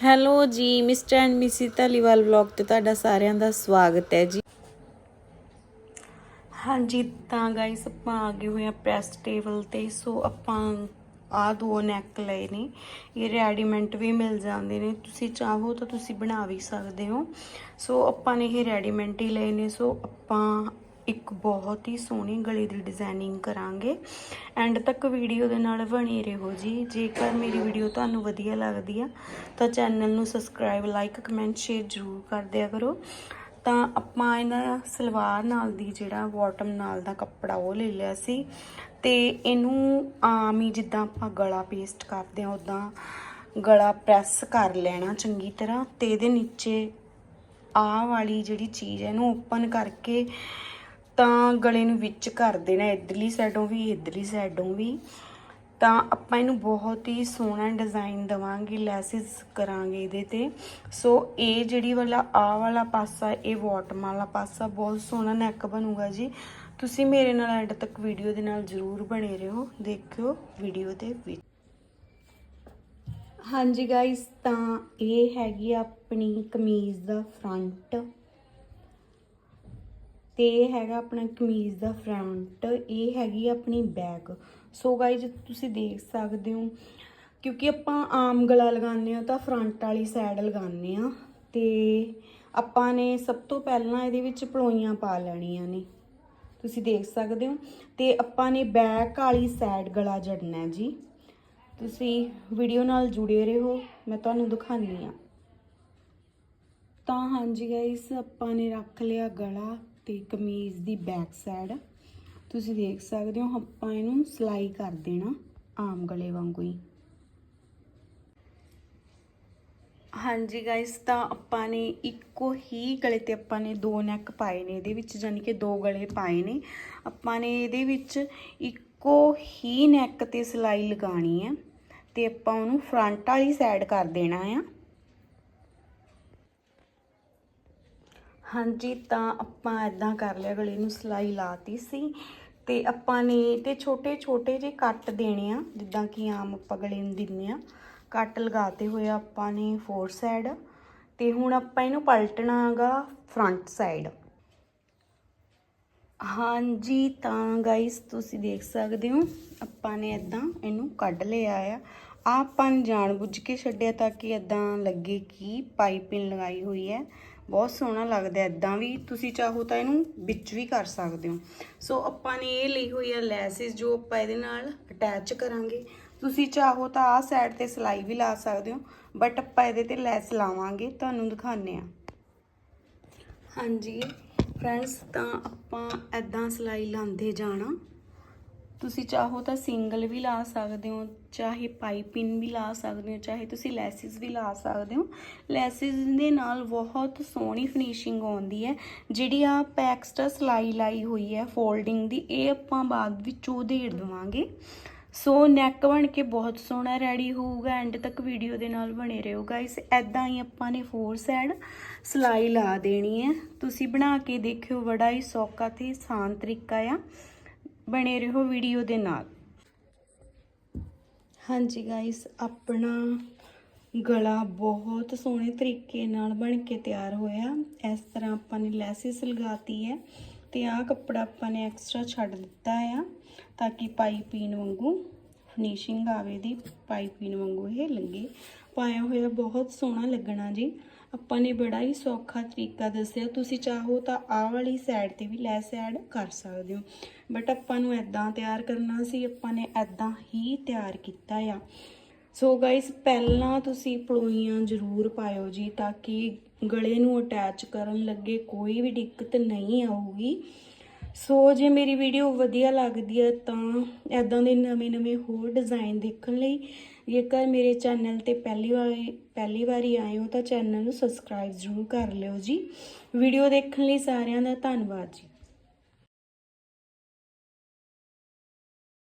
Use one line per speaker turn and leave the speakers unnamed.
Hello ਜੀ, mister and missus Dhaliwal vlog ਤੇ ਤੁਹਾਡਾ ਸਾਰਿਆਂ ਦਾ ਸਵਾਗਤ ਹੈ ਜੀ। ਹਾਂਜੀ, ਤਾਂ ਗਾਇਸ ਆਪਾਂ ਆ ਗਏ ਹੋਏ ਆ ਪ੍ਰੈਸ ਟੇਬਲ ਤੇ ਸੋ ਆਪਾਂ ਆ ਦੋ ਨੈਕ ਲਏ ਨੇ। ਇਹ ਰੈਡੀਮੈਂਟ ਵੀ ਮਿਲ ਜਾਂਦੇ ਨੇ। ਤੁਸੀਂ ਚਾਹੋ ਤਾਂ ਤੁਸੀਂ ਬਣਾ ਵੀ ਸਕਦੇ ਹੋ। ਸੋ ਆਪਾਂ ਨੇ ਇਹ ਰੈਡੀਮੈਂਟ ਹੀ ਲਏ ਨੇ। ਸੋ ਆਪਾਂ ਇੱਕ ਬਹੁਤ ਹੀ ਸੋਹਣੀ ਗਲੇ ਦੀ ਡਿਜ਼ਾਈਨਿੰਗ ਕਰਾਂਗੇ। ਐਂਡ ਤੱਕ ਵੀਡੀਓ ਦੇ ਨਾਲ ਬਣੇ ਰਹੋ ਜੀ। ਜੇਕਰ ਮੇਰੀ ਵੀਡੀਓ ਤੁਹਾਨੂੰ ਵਧੀਆ ਲੱਗਦੀ ਆ, ਤਾਂ ਚੈਨਲ ਨੂੰ ਸਬਸਕ੍ਰਾਈਬ ਲਾਈਕ ਕਮੈਂਟ ਸ਼ੇਅਰ ਜ਼ਰੂਰ ਕਰ ਦਿਆ ਕਰੋ। ਤਾਂ ਆਪਾਂ ਇਹਨਾਂ ਸਲਵਾਰ ਨਾਲ ਦੀ ਜਿਹੜਾ ਬਾਟਮ ਨਾਲ ਦਾ ਕੱਪੜਾ ਉਹ ਲੈ ਲਿਆ ਸੀ। ਤੇ ਇਹਨੂੰ ਆਮ ਹੀ ਜਿੱਦਾਂ ਆਪਾਂ ਗਲਾ ਪੇਸਟ ਕਰਦੇ ਆ ਉਦਾਂ ਗਲਾ ਪ੍ਰੈਸ ਕਰ ਲੈਣਾ ਚੰਗੀ ਤਰ੍ਹਾਂ। ਤੇ ਇਹਦੇ ਨੀਚੇ ਆਹ ਵਾਲੀ ਜਿਹੜੀ ਚੀਜ਼ ਹੈ, ਇਹਨੂੰ ਓਪਨ ਕਰਕੇ ਤਾਂ ਗਲੇ ਨੂੰ ਵਿੱਚ ਕਰ ਦੇਣਾ, ਇਧਰਲੀ ਸਾਈਡੋਂ ਵੀ, ਇਧਰਲੀ ਸਾਈਡੋਂ ਵੀ। ਤਾਂ ਆਪਾਂ ਇਹਨੂੰ ਬਹੁਤ ਹੀ ਸੋਹਣਾ ਡਿਜ਼ਾਈਨ ਦਵਾਂਗੇ, ਲੈਸਿਸ ਕਰਾਂਗੇ ਇਹਦੇ ਤੇ। ਸੋ ਇਹ ਜਿਹੜੀ ਵਾਲਾ ਆ ਵਾਲਾ ਪਾਸਾ, ਇਹ ਬਾਟਮ ਵਾਲਾ ਪਾਸਾ ਬਹੁਤ ਸੋਹਣਾ ਨੈਕ ਬਣੂਗਾ ਜੀ। ਤੁਸੀਂ ਮੇਰੇ ਨਾਲ ਐਂਡ ਤੱਕ ਵੀਡੀਓ ਦੇ ਨਾਲ ਜ਼ਰੂਰ ਬਣੇ ਰਹੋ। ਦੇਖਿਓ ਵੀਡੀਓ ਦੇ ਵਿੱਚ। ਹਾਂਜੀ ਗਾਇਸ ਤਾਂ ਇਹ ਹੈਗੀ ਆਪਣੀ ਕਮੀਜ਼ ਦਾ ਫਰੰਟ ਤੇ ਇਹ ਹੈਗਾ ਆਪਣਾ ਕਮੀਜ਼ ਦਾ ਫਰੰਟ ਇਹ ਹੈਗੀ ਆਪਣੀ ਬੈਕ ਸੋ ਗਾਇਜ਼ ਤੁਸੀਂ ਦੇਖ ਸਕਦੇ ਹੋ, ਕਿਉਂਕਿ ਆਪਾਂ ਆਮ ਗਲਾ ਲਗਾਉਂਦੇ ਆ ਤਾਂ ਫਰੰਟ ਵਾਲੀ ਸਾਈਡ ਲਗਾਉਂਦੇ ਆ ਤੇ ਆਪਾਂ ਨੇ ਸਭ ਤੋਂ ਪਹਿਲਾਂ ਇਹਦੇ ਵਿੱਚ ਪਲੋਈਆਂ ਪਾ ਲੈਣੀਆਂ ਨੇ। ਤੁਸੀਂ ਦੇਖ ਸਕਦੇ ਹੋ, ਤੇ ਆਪਾਂ ਨੇ ਬੈਕ ਵਾਲੀ ਸਾਈਡ ਗਲਾ ਜੜਨਾ ਜੀ। ਤੁਸੀਂ ਵੀਡੀਓ ਨਾਲ ਜੁੜੇ ਰਹੋ, ਮੈਂ ਤੁਹਾਨੂੰ ਦਿਖਾਉਂਦੀ ਆ ਤਾਂ ਹਾਂਜੀ ਗਾਇਸ ਆਪਾਂ ਨੇ ਰੱਖ ਲਿਆ ਗਲਾ। ਤੇ ਕਮੀਜ਼ ਦੀ ਬੈਕ ਸਾਈਡ ਤੁਸੀਂ ਦੇਖ ਸਕਦੇ ਹੋ, ਆਪਾਂ ਇਹਨੂੰ ਸਲਾਈ ਕਰ ਦੇਣਾ ਆਮ ਗਲੇ ਵਾਂਗੂ ਹੀ। ਹਾਂਜੀ ਗਾਇਸ ਤਾਂ ਆਪਾਂ ਨੇ ਇੱਕੋ ਹੀ ਗਲੇ ਤੇ ਆਪਾਂ ਨੇ ਦੋ ਨੈਕ ਪਾਏ ਨੇ। ਇਹਦੇ ਵਿੱਚ ਯਾਨੀ ਕਿ ਦੋ ਗਲੇ ਪਾਏ ਨੇ। ਆਪਾਂ ਨੇ ਇਹਦੇ ਵਿੱਚ ਇੱਕੋ ਹੀ ਨੈਕ ਤੇ ਸਲਾਈ ਲਗਾਣੀ ਹੈ ਤੇ ਆਪਾਂ ਉਹਨੂੰ ਫਰੰਟ ਵਾਲੀ ਸਾਈਡ ਕਰ ਦੇਣਾ ਆ। ਹਾਂਜੀ, ਤਾਂ ਆਪਾਂ ਇਦਾਂ ਕਰ ਲਿਆ, ਗਲੇ ਨੂੰ ਸਲਾਈ ਲਾਤੀ ਸੀ। ਤੇ ਆਪਾਂ ਨੇ ਤੇ ਛੋਟੇ ਛੋਟੇ ਜਿਹੇ ਕੱਟ ਦੇਣੇ ਆ, ਜਿੱਦਾਂ ਕਿ ਆਮ ਆਪਾਂ ਗਲੇ ਨੂੰ ਦਿੰਨੇ ਆ, ਕੱਟ ਲਗਾਤੇ ਹੋਏ ਆਪਾਂ ਨੇ ਫੋਰ ਸਾਈਡ ਤੇ ਹੁਣ ਆਪਾਂ ਇਹਨੂੰ ਪਲਟਣਾਗਾ ਫਰੰਟ ਸਾਈਡ ਹਾਂਜੀ, ਤਾਂ ਗਾਇਸ ਤੁਸੀਂ ਦੇਖ ਸਕਦੇ ਹੋ, ਆਪਾਂ ਨੇ ਇਦਾਂ ਇਹਨੂੰ ਕੱਢ ਲਿਆ ਆ। ਆਪਾਂ ਜਾਣ ਬੁੱਝ ਕੇ ਛੱਡਿਆ ਤਾਂ ਕਿ ਇਦਾਂ ਲੱਗੇ ਕਿ ਪਾਈਪਿੰਗ ਲਗਾਈ ਹੋਈ ਹੈ। ਬਹੁਤ ਸੋਹਣਾ ਲੱਗਦਾ ਇਦਾਂ ਵੀ ਤੁਸੀਂ ਚਾਹੋ ਤਾਂ ਇਹਨੂੰ ਵਿੱਚ ਵੀ ਕਰ ਸਕਦੇ ਹੋ। ਸੋ ਆਪਾਂ ਨੇ ਇਹ ਲਈ ਹੋਈ ਹੈ ਲੈਸਿਸ ਜੋ ਆਪਾਂ ਇਹਦੇ ਨਾਲ ਅਟੈਚ ਕਰਾਂਗੇ। ਤੁਸੀਂ ਚਾਹੋ ਤਾਂ ਆਹ ਸਾਈਡ ਤੇ ਸਲਾਈ ਵੀ ਲਾ ਸਕਦੇ ਹੋ ਬਟ ਆਪਾਂ ਇਹਦੇ ਤੇ ਲੈਸ ਲਾਵਾਂਗੇ। ਤੁਹਾਨੂੰ ਦਿਖਾਉਂਦੇ ਆ ਹਾਂਜੀ ਫਰੈਂਡਸ ਤਾਂ ਆਪਾਂ ਐਦਾਂ ਸਲਾਈ ਲਾਉਂਦੇ ਜਾਣਾ। ਤੁਸੀਂ ਚਾਹੋ ਤਾਂ ਸਿੰਗਲ ਵੀ ਲਾ ਸਕਦੇ ਹੋ, ਚਾਹੇ ਪਾਈਪਿੰਗ ਵੀ ਲਾ ਸਕਦੇ ਹੋ, ਚਾਹੇ ਤੁਸੀਂ ਲੈਸਿਸ ਵੀ ਲਾ ਸਕਦੇ ਹੋ। ਲੈਸਿਸ ਦੇ ਨਾਲ ਬਹੁਤ ਸੋਹਣੀ ਫਿਨਿਸ਼ਿੰਗ ਆਉਂਦੀ ਹੈ, ਜਿਹੜੀ ਆ ਐਕਸਟਰਾ ਸਲਾਈ ਲਾਈ ਹੋਈ ਹੈ ਫੋਲਡਿੰਗ ਦੀ, ਇਹ ਆਪਾਂ ਬਾਅਦ ਵਿੱਚ ਉਧੇੜ ਦਵਾਂਗੇ। ਸੋ ਨੈਕ ਬਣ ਕੇ ਬਹੁਤ ਸੋਹਣਾ ਰੈਡੀ ਹੋਊਗਾ ਐਂਡ ਤੱਕ ਵੀਡੀਓ ਦੇ ਨਾਲ ਬਣੇ ਰਹੋ ਗਾਇਸ ਐਦਾਂ ਹੀ ਆਪਾਂ ਨੇ ਫੋਰ ਸਾਈਡ ਸਲਾਈ ਲਾ ਦੇਣੀ ਹੈ। ਤੁਸੀਂ ਬਣਾ ਕੇ ਦੇਖਿਓ, ਬੜਾ ਹੀ ਸੌਖਾ ਤੇ ਆਸਾਨ ਤਰੀਕਾ ਆ। ਬਣੇ ਰਹੋ ਵੀਡੀਓ ਦੇ ਨਾਲ। ਹਾਂਜੀ ਗਾਇਸ ਆਪਣਾ ਗਲਾ ਬਹੁਤ ਸੋਹਣੇ ਤਰੀਕੇ ਨਾਲ ਬਣ ਕੇ ਤਿਆਰ ਹੋਇਆ। ਇਸ ਤਰ੍ਹਾਂ ਆਪਾਂ ਨੇ ਲੈਸਿਸ ਲਗਾਤੀ ਹੈ ਤੇ ਆਹ ਕੱਪੜਾ ਆਪਾਂ ਨੇ ਐਕਸਟਰਾ ਛੱਡ ਦਿੱਤਾ ਆ ਤਾਂ ਕਿ ਪਾਈ ਪੀਣ ਵਾਂਗੂ। ਫਿਨਿਸ਼ਿੰਗ ਆਵੇ ਦੀ ਪਾਈਪਿੰਗ ਵਾਂਗੂ ਇਹ ਲੱਗੇ। ਪਾਇਆ ਹੋਇਆ ਬਹੁਤ ਸੋਹਣਾ ਲੱਗਣਾ ਜੀ। ਆਪਾਂ ਨੇ ਬੜਾ ਹੀ ਸੌਖਾ ਤਰੀਕਾ ਦੱਸਿਆ। ਤੁਸੀਂ ਚਾਹੋ ਤਾਂ ਆਹ ਵਾਲੀ ਸਾਈਡ ਤੇ ਵੀ ਲੈਸ ਐਡ ਕਰ ਸਕਦੇ ਹੋ। ਬਟ ਆਪਾਂ ਨੂੰ ਐਦਾਂ ਤਿਆਰ ਕਰਨਾ ਸੀ। ਆਪਾਂ ਨੇ ਐਦਾਂ ਹੀ ਤਿਆਰ ਕੀਤਾ ਆ। ਸੋ ਗਾਇਸ ਪਹਿਲਾਂ ਤੁਸੀਂ ਪਲੋਈਆਂ ਜ਼ਰੂਰ ਪਾਇਓ ਜੀ, ਤਾਂ ਕਿ ਗਲੇ ਨੂੰ ਅਟੈਚ ਕਰਨ ਲੱਗੇ। ਕੋਈ ਵੀ ਦਿੱਕਤ ਨਹੀਂ ਆਊਗੀ। ਸੋ ਜੇ ਮੇਰੀ ਵੀਡੀਓ ਵਧੀਆ ਲੱਗਦੀ ਹੈ ਤਾਂ ਐਦਾਂ ਦੇ ਨਵੇਂ-ਨਵੇਂ ਹੋਰ ਡਿਜ਼ਾਈਨ ਦੇਖਣ ਲਈ ਜੇਕਰ ਮੇਰੇ ਚੈਨਲ ਤੇ ਪਹਿਲੀ ਵਾਰੀ ਪਹਿਲੀ ਵਾਰੀ ਆਏ ਹੋ ਤਾਂ ਚੈਨਲ ਨੂੰ ਸਬਸਕ੍ਰਾਈਬ ਜ਼ਰੂਰ ਕਰ ਲਿਓ ਜੀ। ਵੀਡੀਓ ਦੇਖਣ ਲਈ ਸਾਰਿਆਂ ਦਾ ਧੰਨਵਾਦ ਜੀ।